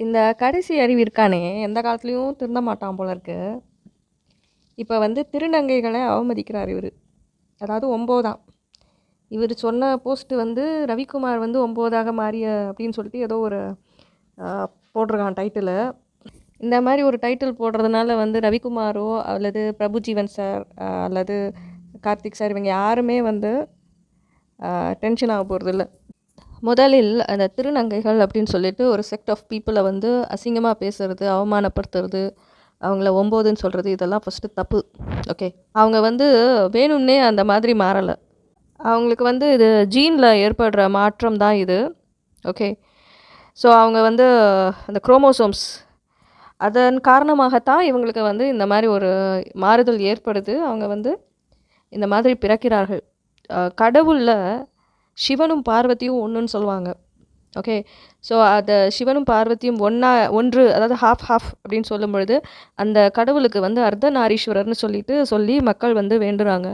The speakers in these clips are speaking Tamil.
இந்த கடைசி அறிவு இருக்கானே எந்த காலத்துலேயும் திருந்த மாட்டான் போல இருக்கு. இப்போ வந்து திருநங்கைகளை அவமதிக்கிறார் இவர். அதாவது ஒம்போதாம். இவர் சொன்ன போஸ்ட்டு வந்து ரவிக்குமார் வந்து ஒம்போதாக மாறிய அப்படின்னு சொல்லிட்டு ஏதோ ஒரு போட்டிருக்கான் டைட்டிலு. இந்த மாதிரி ஒரு டைட்டில் போடுறதுனால வந்து ரவிக்குமாரோ அல்லது பிரபுஜீவன் சார் அல்லது கார்த்திக் சார் இவங்க யாருமே வந்து டென்ஷன் ஆக போகிறதில்ல முதலில் அந்த திருநங்கைகள் அப்படின்னு சொல்லிட்டு ஒரு செக்ட் ஆஃப் பீப்புளை வந்து அசிங்கமாக பேசுறது அவமானப்படுத்துறது அவங்கள ஒம்போதுன்னு சொல்கிறது இதெல்லாம் ஃபஸ்ட்டு தப்பு. ஓகே அவங்க வந்து வேணும்னே அந்த மாதிரி மாறலை. அவங்களுக்கு வந்து இது ஜீனில் ஏற்படுற மாற்றம் தான் இது. ஓகே ஸோ அவங்க வந்து அந்த குரோமோசோம்ஸ் அதன் காரணமாகத்தான் இவங்களுக்கு வந்து இந்த மாதிரி ஒரு மாறுதல் ஏற்படுது. அவங்க வந்து இந்த மாதிரி பிறக்கிறார்கள். கடவுளில் சிவனும் பார்வதியும் ஒன்றுன்னு சொல்லுவாங்க. ஓகே ஸோ அதை சிவனும் பார்வதியும் ஒன்றா ஒன்று அதாவது ஹாஃப் ஹாஃப் அப்படின்னு சொல்லும் பொழுது அந்த கடவுளுக்கு வந்து அர்த்தநாரீஸ்வரர்னு சொல்லிட்டு சொல்லி மக்கள் வந்து வேண்டுறாங்க.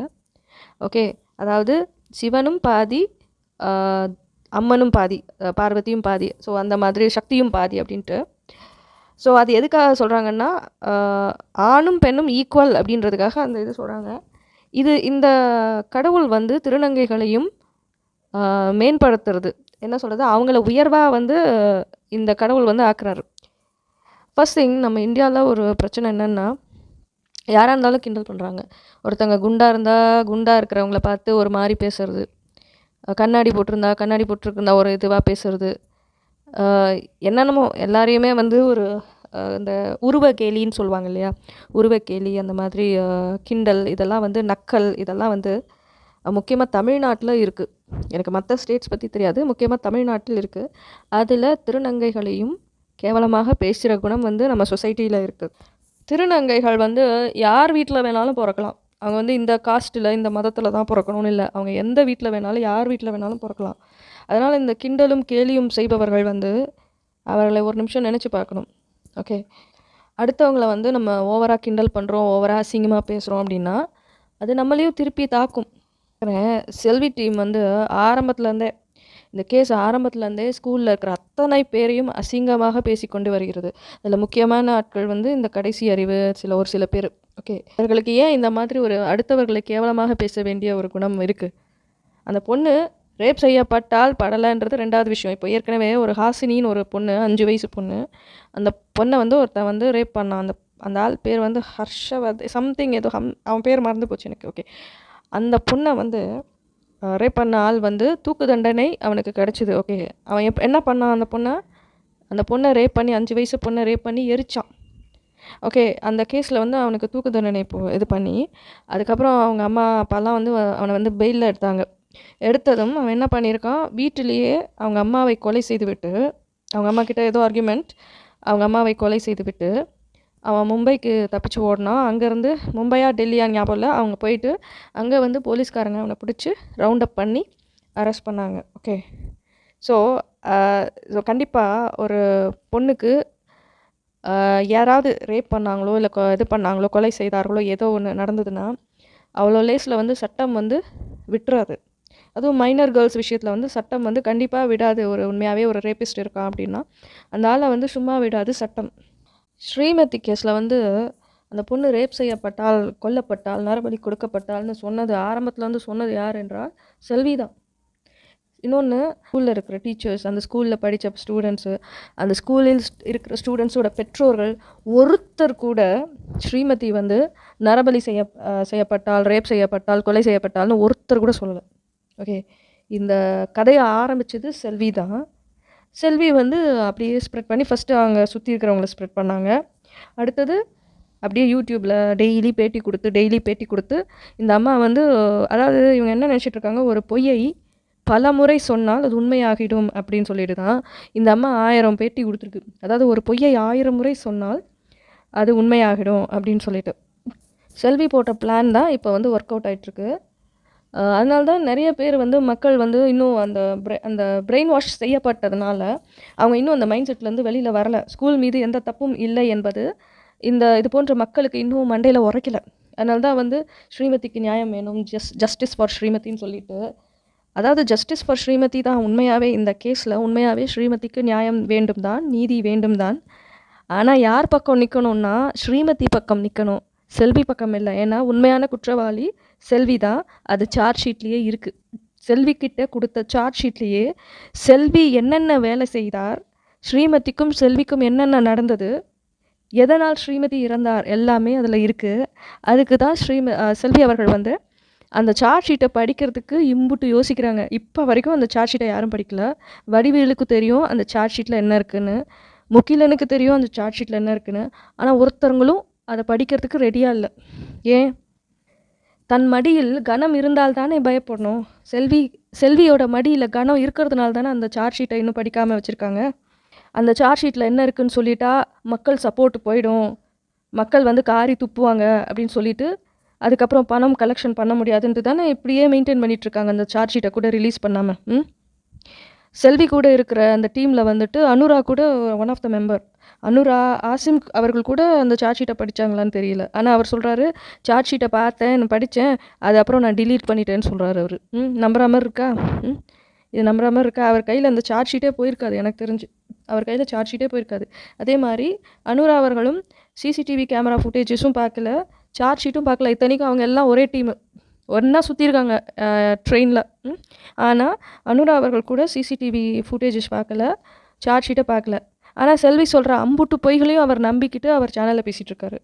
ஓகே அதாவது சிவனும் பாதி அம்மனும் பாதி பார்வதியும் பாதி ஸோ அந்த மாதிரி சக்தியும் பாதி அப்படின்ட்டு. ஸோ அது எதுக்காக சொல்கிறாங்கன்னா ஆணும் பெண்ணும் ஈக்குவல் அப்படின்றதுக்காக அந்த இது சொல்கிறாங்க இது இந்த கடவுள் வந்து திருநங்கைகளையும் மேம்படுத்துறது. என்ன சொல்கிறது அவங்கள உயர்வாக வந்து இந்த கடவுள் வந்து ஆக்குறாரு. ஃபஸ்ட் திங் நம்ம இந்தியாவில் ஒரு பிரச்சனை என்னென்னா யாராக இருந்தாலும் கிண்டல் பண்ணுறாங்க ஒருத்தங்க குண்டாக இருந்தால் குண்டாக இருக்கிறவங்கள பார்த்து ஒரு மாதிரி பேசுறது. கண்ணாடி போட்டிருந்தா கண்ணாடி போட்டிருந்தா ஒரு இதுவாக பேசுறது. என்னென்னமோ எல்லாரையுமே வந்து ஒரு இந்த உருவ கேலின்னு சொல்லுவாங்க இல்லையா? உருவ கேலி அந்த மாதிரி கிண்டல் இதெல்லாம் வந்து நக்கல் இதெல்லாம் வந்து முக்கியமாக தமிழ்நாட்டில் இருக்குது எனக்கு மற்ற ஸ்டேட்ஸ் பற்றி தெரியாது. முக்கியமாக தமிழ்நாட்டில் இருக்குது அதில் திருநங்கைகளையும் கேவலமாக பேசுகிற குணம் வந்து நம்ம சொசைட்டியில் இருக்குது திருநங்கைகள் வந்து யார் வீட்டில் வேணாலும் பிறக்கலாம். அவங்க வந்து இந்த காஸ்ட்டில் இந்த மதத்தில் தான் பிறக்கணும்னு இல்லை. அவங்க எந்த வீட்டில் வேணாலும் யார் வீட்டில் வேணாலும் பிறக்கலாம். அதனால் இந்த கிண்டலும் கேலியும் செய்பவர்கள் வந்து அவர்களை ஒரு நிமிஷம் நினச்சி பார்க்கணும். ஓகே அடுத்தவங்கள வந்து நம்ம ஓவராக கிண்டல் பண்ணுறோம் ஓவராக அசிங்கமாக பேசுகிறோம் அப்படின்னா அது நம்மளையும் திருப்பி தாக்கும். செல்வி டீம் வந்து ஆரம்பத்துலேருந்தே இந்த கேஸ் ஆரம்பத்துலேருந்தே ஸ்கூலில் இருக்கிற அத்தனை பேரையும் அசிங்கமாக பேசிக்கொண்டு வருகிறது. அதில் முக்கியமான ஆட்கள் வந்து இந்த கடைசி அறிவு சில ஒரு சில பேர். ஓகே அவர்களுக்கு ஏன் இந்த மாதிரி ஒரு அடுத்தவர்களை கேவலமாக பேச வேண்டிய ஒரு குணம் இருக்குது அந்த பொண்ணு ரேப் செய்யப்பட்டால் படலைன்றது ரெண்டாவது விஷயம். இப்போ ஏற்கனவே ஒரு ஹாசினின்னு ஒரு பொண்ணு அஞ்சு வயசு பொண்ணு அந்த பொண்ணை வந்து ஒருத்தன் வந்து ரேப் பண்ணான். அந்த அந்த ஆள் பேர் வந்து ஹர்ஷவர்த் சம்திங் ஏதோ ஹம் அவன் பேர் மறந்து போச்சு எனக்கு. ஓகே அந்த பொண்ணை வந்து ரேப் பண்ண ஆள் வந்து தூக்கு தண்டனை அவனுக்கு கிடச்சிது. ஓகே அவன் எப் என்ன பண்ணான் அந்த பொண்ணை? அந்த பொண்ணை ரேப் பண்ணி அஞ்சு வயசு பொண்ணை ரேப் பண்ணி எரிச்சான். ஓகே அந்த கேஸில் வந்து அவனுக்கு தூக்கு தண்டனை இப்போ இது பண்ணி அதுக்கப்புறம் அவங்க அம்மா அப்பாலாம் வந்து அவனை வந்து பெயிலில் எடுத்தாங்க. எடுத்ததும் அவன் என்ன பண்ணியிருக்கான்? வீட்டிலேயே அவங்க அம்மாவை கொலை செய்து விட்டு அவங்க அம்மா கிட்ட ஏதோ ஆர்குமெண்ட் அவங்க அம்மாவை கொலை செய்து விட்டு அவன் மும்பைக்கு தப்பிச்சு ஓடினான். அங்கேருந்து மும்பையா டெல்லியா ஞாபகம் இல்லை. அவங்க போயிட்டு அங்கே வந்து போலீஸ்காரங்க அவனை பிடிச்சி ரவுண்ட் அப் பண்ணி அரெஸ்ட் பண்ணாங்க. ஓகே ஸோ ஸோ கண்டிப்பாக ஒரு பொண்ணுக்கு யாராவது ரேப் பண்ணாங்களோ இல்லை இது பண்ணாங்களோ கொலை செய்தார்களோ ஏதோ ஒன்று நடந்ததுன்னா அவ்வளோ லேஸில் வந்து சட்டம் வந்து விட்டுறாது. அதுவும் மைனர் கேர்ள்ஸ் விஷயத்தில் வந்து சட்டம் வந்து கண்டிப்பாக விடாது. ஒரு உண்மையாகவே ஒரு ரேபிஸ்ட் இருக்கான் அப்படின்னா அந்த ஆளை வந்து சும்மா விடாது சட்டம். ஸ்ரீமதி கேஸில் வந்து அந்த பொண்ணு ரேப் செய்யப்பட்டால் கொல்லப்பட்டால் நரபலி கொடுக்கப்பட்டால்னு சொன்னது ஆரம்பத்தில் வந்து சொன்னது யார் என்றால் செல்வி தான் இன்னொன்று ஸ்கூலில் இருக்கிற டீச்சர்ஸ் அந்த ஸ்கூலில் படித்த ஸ்டூடெண்ட்ஸு அந்த ஸ்கூலில் இருக்கிற ஸ்டூடெண்ட்ஸோட பெற்றோர்கள் ஒருத்தர் கூட ஸ்ரீமதி வந்து நரபலி செய்ய செய்யப்பட்டால் ரேப் செய்யப்பட்டால் கொலை செய்யப்பட்டால்னு ஒருத்தர் கூட சொல்லலை. ஓகே இந்த கதையை ஆரம்பித்தது செல்வி தான் செல்வி வந்து அப்படியே ஸ்ப்ரெட் பண்ணி ஃபஸ்ட்டு அவங்க சுற்றி இருக்கிறவங்கள ஸ்ப்ரெட் பண்ணாங்க. அடுத்தது அப்படியே யூடியூப்பில் டெய்லி பேட்டி கொடுத்து டெய்லி பேட்டி கொடுத்து இந்த அம்மா வந்து அதாவது இவங்க என்ன நினச்சிட்டு இருக்காங்க? ஒரு பொய்யை பல முறை சொன்னால் அது உண்மையாகிடும் அப்படின்னு சொல்லிட்டு தான் இந்த அம்மா ஆயிரம் பேட்டி கொடுத்துருக்கு. அதாவது ஒரு பொய்யை ஆயிரம் முறை சொன்னால் அது உண்மையாகிடும் அப்படின்னு சொல்லிட்டு. செல்வி போட்ட பிளான் தான் இப்போ வந்து ஒர்க் அவுட் ஆகிட்டுருக்கு அதனால தான் நிறைய பேர் வந்து மக்கள் வந்து இன்னும் அந்த ப்ரெ அந்த பிரெயின் வாஷ் செய்யப்பட்டதுனால அவங்க இன்னும் அந்த மைண்ட் செட்லேருந்து வெளியில் வரல. ஸ்கூல் மீது எந்த தப்பும் இல்லை என்பது இந்த இது போன்ற மக்களுக்கு இன்னும் மண்டையில் உரைக்கல. அதனால தான் வந்து ஸ்ரீமதிக்கு நியாயம் வேணும். ஜஸ் ஜஸ்டிஸ் ஃபார் ஸ்ரீமதின்னு சொல்லிட்டு. அதாவது ஜஸ்டிஸ் ஃபார் ஸ்ரீமதி தான் உண்மையாகவே இந்த கேஸில் உண்மையாகவே ஸ்ரீமதிக்கு நியாயம் வேண்டும் தான் நீதி வேண்டும் தான். ஆனால் யார் பக்கம் நிற்கணும்னா ஸ்ரீமதி பக்கம் நிற்கணும் செல்வி பக்கம் இல்லை. ஏன்னா உண்மையான குற்றவாளி செல்வி தான் அது சார்ஜ் ஷீட்லேயே இருக்குது செல்வி கிட்ட கொடுத்த சார்ஜ் ஷீட்லேயே செல்வி என்னென்ன வேலை செய்தார்? ஸ்ரீமதிக்கும் செல்விக்கும் என்னென்ன நடந்தது? எதனால் ஸ்ரீமதி இறந்தார்? எல்லாமே அதில் இருக்குது அதுக்கு தான் ஸ்ரீம செல்வி அவர்கள் வந்து அந்த சார்ஜ் ஷீட்டை படிக்கிறதுக்கு இம்புட்டு யோசிக்கிறாங்க. இப்போ வரைக்கும் அந்த சார்ஜ் ஷீட்டை யாரும் படிக்கல. வடிவேலுக்கு தெரியும் அந்த சார்ஜ் ஷீட்டில் என்ன இருக்குன்னு. முக்கிலனுக்கு தெரியும் அந்த சார்ஜ் ஷீட்டில் என்ன இருக்குன்னு. ஆனால் ஒருத்தவங்களும் அதை படிக்கிறதுக்கு ரெடியாக இல்லை. ஏன்? தன் மடியில் கனம் இருந்தால் தானே பயப்படணும்? செல்வி செல்வியோட மடியில் கனம் இருக்கிறதுனால தானே அந்த சார்ஜ் ஷீட்டை இன்னும் படிக்காமல் வச்சுருக்காங்க? அந்த சார்ஜ் ஷீட்டில் என்ன இருக்குன்னு சொல்லிட்டா மக்கள் சப்போர்ட் போயிடும். மக்கள் வந்து காரி துப்புவாங்க அப்படின்னு சொல்லிட்டு அதுக்கப்புறம் பணம் கலெக்ஷன் பண்ண முடியாதுன்ட்டு தானே இப்படியே மெயின்டைன் பண்ணிகிட்ருக்காங்க இருக்காங்க அந்த சார்ஜ் ஷீட்டை கூட ரிலீஸ் பண்ணாமல் ம்? செல்வி கூட இருக்கிற அந்த டீமில் வந்துட்டு அனுரா கூட one of the member Anura Asim அவர்கள் கூட அந்த சார்ஜ் ஷீட்டை படித்தாங்களான்னு தெரியல. ஆனால் அவர் சொல்கிறாரு சார்ஜ் ஷீட்டை பார்த்தேன் நான் படித்தேன் அது அப்புறம் நான் டிலீட் பண்ணிட்டேன்னு சொல்கிறாரு அவர். ம் நம்புற மாதிரி இருக்கா? ம் இது நம்புற மாதிரி இருக்கா? அவர் கையில் அந்த சார்ஜ் ஷீட்டே போயிருக்காது எனக்கு தெரிஞ்சு. அவர் கையில் சார்ஜ் ஷீட்டே போயிருக்காது. அதே மாதிரி அனுரா அவர்களும் சிசிடிவி கேமரா ஃபுட்டேஜஸும் பார்க்கல சார்ஜ் ஷீட்டும் பார்க்கல. இத்தனைக்கும் அவங்க எல்லாம் ஒரே டீமு ஒன்றா சுற்றிருக்காங்க ட்ரெயினில் ஆனால் அனுரா அவர்கள் கூட சிசிடிவி ஃபுட்டேஜஸ் பார்க்கல சார்ஜ் ஷீட்டை பார்க்கல. ஆனால் செல்வி சொல்கிற அம்புட்டு பொய்களையும் அவர் நம்பிக்கிட்டு அவர் சேனலில் பேசிகிட்டு இருக்காரு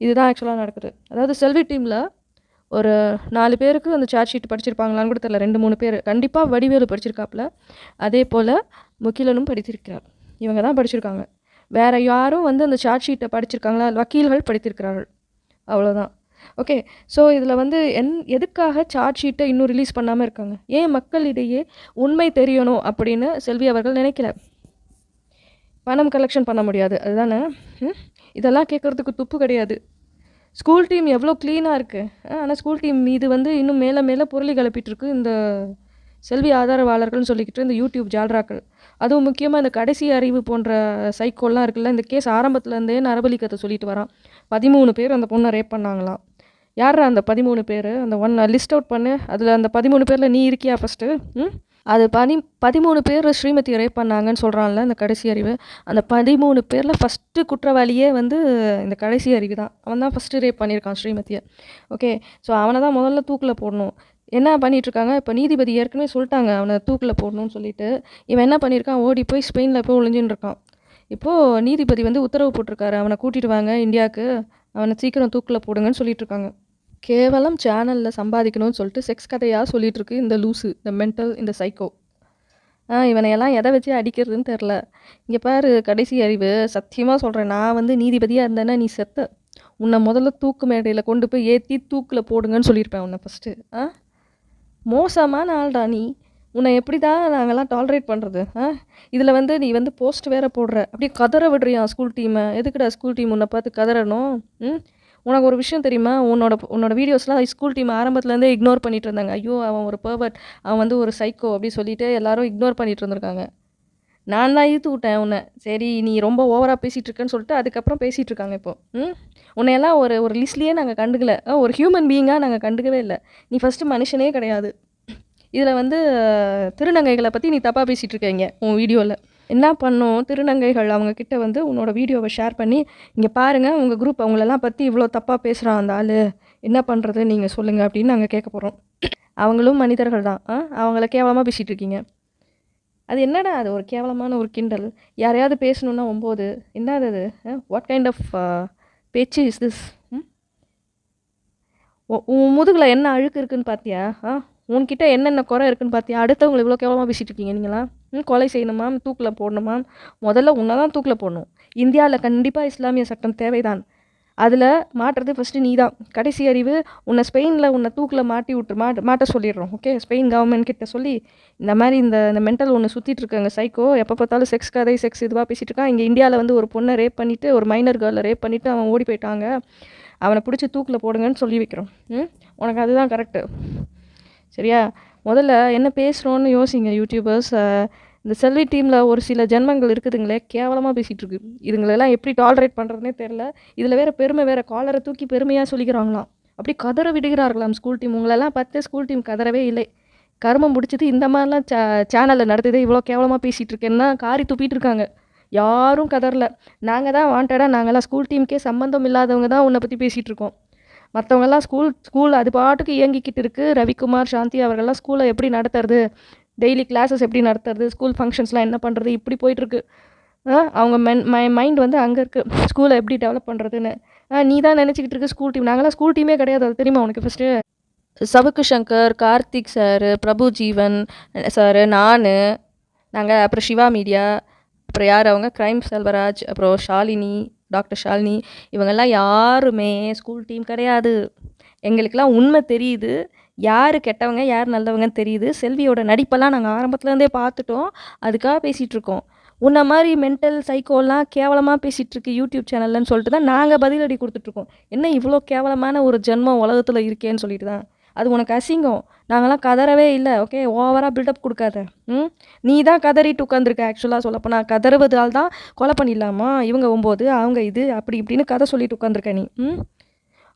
இதுதான் ஆக்சுவலாக நடக்குது. அதாவது செல்வி டீமில் ஒரு நாலு பேருக்கு அந்த சார்ஜ் ஷீட் படிச்சிருப்பாங்களான்னு கூட தெரியல. ரெண்டு மூணு பேர். கண்டிப்பாக வடிவேலு படிச்சிருக்காப்புல. அதே போல் முகிலனும் படித்திருக்கிறார். இவங்க தான் படிச்சிருக்காங்க. வேறு யாரும் வந்து அந்த சார்ஜ் ஷீட்டை படிச்சிருக்காங்களா? வக்கீல்கள் படித்திருக்கிறார்கள். அவ்வளோதான் ஓகே ஸோ இதில் வந்து என் எதுக்காக சார்ஜ் ஷீட்டை இன்னும் ரிலீஸ் பண்ணாமல் இருக்காங்க? ஏன் மக்களிடையே உண்மை தெரியணும் அப்படின்னு செல்வி அவர்கள் நினைக்கல. பணம் கலெக்ஷன் பண்ண முடியாது. அதுதானே? இதெல்லாம் கேட்குறதுக்கு துப்பு கிடையாது. ஸ்கூல் டீம் எவ்வளோ க்ளீனாக இருக்குது ஆனால் ஸ்கூல் டீம் இது வந்து இன்னும் மேலே மேலே பொருளி கிளப்பிட்டுருக்கு இந்த செல்வி ஆதரவாளர்கள்னு சொல்லிக்கிட்டு இந்த யூடியூப் ஜால்ராக்கள். அதுவும் முக்கியமாக இந்த கடைசி அறிவு போன்ற சைக்கோல்லாம் இருக்குல்ல இந்த கேஸ் ஆரம்பத்துலேருந்தே நரபலி கதை சொல்லிட்டு வரான். பதிமூணு பேர் அந்த பொண்ணை ரேப் பண்ணாங்களாம். யார் அந்த பதிமூணு பேர்? அந்த ஒன் லிஸ்ட் அவுட் பண்ணு. அதில் அந்த பதிமூணு பேரில் நீ இருக்கியா ஃபஸ்ட்டு ம்? அது பதி பதிமூணு பேர் ஸ்ரீமதி ரேப் பண்ணாங்கன்னு சொல்கிறான்ல இந்த கடைசி அறிவு. அந்த பதிமூணு பேரில் ஃபஸ்ட்டு குற்றவாளியே வந்து இந்த கடைசி அறிவு தான். அவன் தான் ஃபஸ்ட்டு ரேப் பண்ணியிருக்கான் ஸ்ரீமதியை. ஓகே ஸோ அவனை தான் முதல்ல தூக்கில் போடணும். என்ன பண்ணிகிட்ருக்காங்க இப்போ நீதிபதி ஏற்கனவே சொல்லிட்டாங்க அவனை தூக்கில் போடணும்னு சொல்லிட்டு. இவன் என்ன பண்ணியிருக்கான்? ஓடி போய் ஸ்பெயினில் போய் ஒளிஞ்சுன்னு இருக்கான். இப்போது நீதிபதி வந்து உத்தரவு போட்டிருக்காரு. அவனை கூட்டிகிட்டு வாங்க இந்தியாவுக்கு. அவனை சீக்கிரம் தூக்கில் போடுங்கன்னு சொல்லிட்டு இருக்காங்க கேவலம் சேனலில் சம்பாதிக்கணும்னு சொல்லிட்டு செக்ஸ் கதையாக சொல்லிட்டு இருக்கு இந்த லூசு இந்த மென்டல் இந்த சைக்கோ ஆ இவனையெல்லாம் எதை வச்சு அடிக்கிறதுன்னு தெரில இங்கே பாரு கடைசி அறிவு. சத்தியமாக சொல்கிறேன் நான் வந்து நீதிபதியாக இருந்தேன்னா நீ செத்த. உன்னை முதல்ல தூக்கு மேடையில் கொண்டு போய் ஏற்றி தூக்கில் போடுங்கன்னு சொல்லியிருப்பேன் உன்னை ஃபஸ்ட்டு ஆ? மோசமான ஆள்டா நீ. உன்னை எப்படி தான் நாங்கள்லாம் டாலரேட் பண்ணுறது ஆ? இதில் வந்து நீ வந்து போஸ்ட் வேறு போடுற. அப்படியே கதற விடுறியா ஸ்கூல் டீமை எதுக்குடா ஸ்கூல் டீம் உன்னை பார்த்து கதறணும்? ம்? உனக்கு ஒரு விஷயம் தெரியுமா? உன்னோட உன்னோட வீடியோஸ்லாம் ஸ்கூல் டீம் ஆரம்பத்துலேருந்தே இக்னோர் பண்ணிட்டு இருந்தாங்க. ஐயோ அவன் ஒரு பர்வர்ட் அவன் வந்து ஒரு சைக்கோ அப்படி சொல்லிட்டு எல்லாரும் இக்னோர் பண்ணிட்டு இருந்திருக்காங்க. நான் தான் இழுத்து விட்டேன் உன்னை. சரி நீ ரொம்ப ஓவராக பேசிகிட்டு இருக்கேன்னு சொல்லிட்டு அதுக்கப்புறம் பேசிகிட்டு இருக்காங்க இப்போ. ம்? உன்னையெல்லாம் ஒரு ஒரு லிஸ்ட்லேயே நாங்கள் கண்டுக்கல. ஒரு ஹியூமன் பீயிங்காக நாங்கள் கண்டுக்கவே இல்லை. நீ ஃபஸ்ட்டு மனுஷனே கிடையாது. இதில் வந்து திருநங்கைகளை பற்றி நீ தப்பாக பேசிகிட்டு இருக்கீங்க உன் வீடியோவில் என்ன பண்ணும்? திருநங்கைகள் அவங்க கிட்ட வந்து உன்னோட வீடியோவை ஷேர் பண்ணி இங்கே பாருங்கள் உங்கள் குரூப் அவங்களெல்லாம் பற்றி இவ்வளோ தப்பாக பேசுகிறான் அந்த ஆள். என்ன பண்ணுறது நீங்கள் சொல்லுங்கள் அப்படின்னு நாங்கள் கேட்க போகிறோம் அவங்களும் மனிதர்கள் தான். ஆ அவங்கள கேவலமாக பேசிகிட்டு இருக்கீங்க. அது என்னடா அது? ஒரு கேவலமான ஒரு கிண்டல். யாரையாவது பேசணுன்னா ஒம்போது. என்னது அது? வாட் கைண்ட் ஆஃப் பேச்சு இஸ் திஸ் உன் முதுகில் என்ன அழுக்கு இருக்குன்னு பார்த்தியா ஆ உன்கிட்ட என்னென்ன குறை இருக்குன்னு பார்த்தியா அடுத்தவங்களை இவ்வளோ கேவலமாக பேசிகிட்டு இருக்கீங்க நீங்களா கொலை செய்யணுமா தூக்கில் போடணுமா முதல்ல உன்னை தான் தூக்கில் போடணும். இந்தியாவில் கண்டிப்பாக இஸ்லாமிய சட்டம் தேவைதான். அதில் மாட்டுறது ஃபஸ்ட்டு நீ தான் கடைசி அறிவு உன்னை ஸ்பெயினில் உன்னை தூக்கில் மாட்டி விட்டு மாட்ட மாட்ட சொல்லிடுறோம் ஓகே ஸ்பெயின் கவர்மெண்ட் கிட்ட சொல்லி இந்த மாதிரி இந்த இந்த மென்டல் ஒன்று சுற்றிட்டு இருக்காங்க சைக்கோ எப்போ பார்த்தாலும் செக்ஸ் கதை செக்ஸ் இதுவாக பேசிகிட்டு இருக்கான். இங்கே இந்தியாவில் வந்து ஒரு பொண்ணை ரேப் பண்ணிவிட்டு ஒரு மைனர் கேர்ளை ரேப் பண்ணிவிட்டு அவன் ஓடி போயிட்டாங்க. அவனை பிடிச்சி தூக்கில் போடுங்கன்னு சொல்லி வைக்கிறோம். ம்? உனக்கு அதுதான் கரெக்டு சரியா? முதல்ல என்ன பேசுகிறோன்னு யோசிங்க யூடியூபர்ஸ் இந்த செல்வி டீமில் ஒரு சில ஜென்மங்கள் இருக்குதுங்களே கேவலமாக பேசிகிட்டு இருக்கு. இதுங்களெல்லாம் எப்படி டாலரேட் பண்ணுறதுனே தெரில இதில் வேறு பெருமை வேறு காலரை தூக்கி பெருமையாக சொல்லிக்கிறாங்களாம். அப்படி கதற விடுகிறார்களாம் ஸ்கூல் டீம் உங்களெல்லாம் பார்த்து ஸ்கூல் டீம் கதறவே இல்லை. கருமம் முடிச்சது இந்த மாதிரிலாம் சே சேனலில் நடத்துது இவ்வளோ கேவலமாக பேசிகிட்டு இருக்கேன்னா காரி துப்பிட்டு இருக்காங்க. யாரும் கதறல. நாங்கள் தான் வாண்டடாக நாங்கள்லாம் ஸ்கூல் டீமுக்கே சம்மந்தம் இல்லாதவங்க தான் உன்னை பற்றி பேசிகிட்டு இருக்கோம். மற்றவங்கெல்லாம் ஸ்கூல் ஸ்கூல் அது பாட்டுக்கு இயங்கிக்கிட்டு இருக்குது ரவிக்குமார் சாந்தி அவர்கள்லாம் ஸ்கூலை எப்படி நடத்துறது? டெய்லி கிளாஸஸ் எப்படி நடத்துறது? ஸ்கூல் ஃபங்க்ஷன்ஸ்லாம் என்ன பண்ணுறது இப்படி போயிட்டுருக்கு அவங்க மென் மை மைண்ட் வந்து அங்கே இருக்குது ஸ்கூலை எப்படி டெவலப் பண்ணுறதுன்னு நீ தான் நினச்சிக்கிட்டு இருக்கு ஸ்கூல் டீம் நாங்களாம் ஸ்கூல் டீமே கிடையாது. அது தெரியுமா உனக்கு first Savukku Shankar Karthik sir Prabhu Jeevan sir நான் நாங்கள் அப்புறம் சிவா மீடியா அப்புறம் யார்? அவங்க? கிரைம் செல்வராஜ் அப்புறம் ஷாலினி டாக்டர் ஷாலினி இவங்கெல்லாம் யாருமே ஸ்கூல் டீம் கிடையாது. எங்களுக்கெல்லாம் உண்மை தெரியுது. யார் கெட்டவங்க யார் நல்லவங்கன்னு தெரியுது. செல்வியோட நடிப்பெல்லாம் நாங்கள் ஆரம்பத்துலேருந்தே பார்த்துட்டோம். அதுக்காக பேசிகிட்ருக்கோம் உன்ன மாதிரி மென்டல் சைக்கோலாம் கேவலமாக பேசிகிட்ருக்கு யூடியூப் சேனல்லன்னு சொல்லிட்டு தான் நாங்கள் பதிலடி கொடுத்துட்ருக்கோம் என்ன இவ்வளோ கேவலமான ஒரு ஜென்மம் உலகத்தில் இருக்கேன்னு சொல்லிட்டு தான். அது உனக்கு அசிங்கம். நாங்களாம் கதறவே இல்லை ஓகே ஓவராக பில்டப் கொடுக்காத. ம்? நீ தான் கதறிட்டு உட்காந்துருக்க ஆக்சுவலாக சொல்லப்போனால் கதறுவதால் தான் கொலை பண்ணிடலாமா? இவங்க ஒம்பது அவங்க இது அப்படி இப்படின்னு கதை சொல்லிட்டு உட்காந்துருக்க நீ. ம்?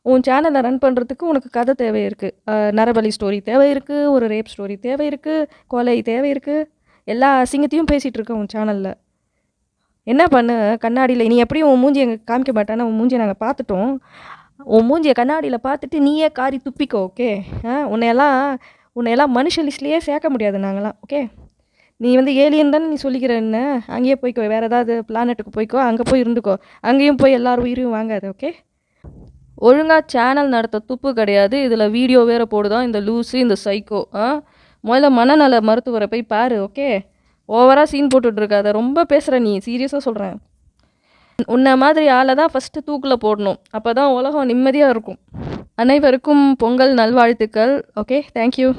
உன் சேனலை ரன் பண்ணுறதுக்கு உனக்கு கதை தேவை இருக்குது நரபலி ஸ்டோரி தேவை இருக்குது ஒரு ரேப் ஸ்டோரி தேவை இருக்குது கொலை தேவை இருக்குது எல்லா அசிங்கத்தையும் பேசிகிட்டு இருக்க உன் சேனலில் என்ன பண்ணு? கண்ணாடியில் நீ எப்படியும் உன் மூஞ்சி எங்கள் காமிக்க மாட்டானே உன் மூஞ்சியை நாங்கள் பார்த்துட்டோம். உன் மூஞ்சியை கண்ணாடியில் பார்த்துட்டு நீயே காரி துப்பிக்கோ ஓகே ஆ உன்னையெல்லாம் உன்னையெல்லாம் மனுஷ லிஸ்ட்லேயே சேர்க்க முடியாது நாங்களாம் ஓகே நீ வந்து ஏலியன் தானே நீ சொல்லிக்கிற என்ன? அங்கேயே போய்க்கோ வேறு ஏதாவது பிளானெட்டுக்கு போய்க்கோ அங்கே போய் இருந்துக்கோ. அங்கேயும் போய் எல்லார் உயிரையும் வாங்காது ஓகே ஒழுங்காக சேனல் நடத்த துப்பு கிடையாது. இதில் வீடியோ வேறு போடுதான் இந்த லூஸு இந்த சைக்கோ ஆ? முதல்ல மனநல மருத்துவரை போய் பாரு ஓகே ஓவராக சீன் போட்டுட்ருக்காத ரொம்ப பேசுகிற நீ சீரியஸாக சொல்கிறேன் உன்னை மாதிரி ஆளை தான் ஃபஸ்ட்டு தூக்கில் போடணும். அப்போ தான் உலகம் நிம்மதியாக இருக்கும். அனைவருக்கும் பொங்கல் நல்வாழ்த்துக்கள். Okay thank you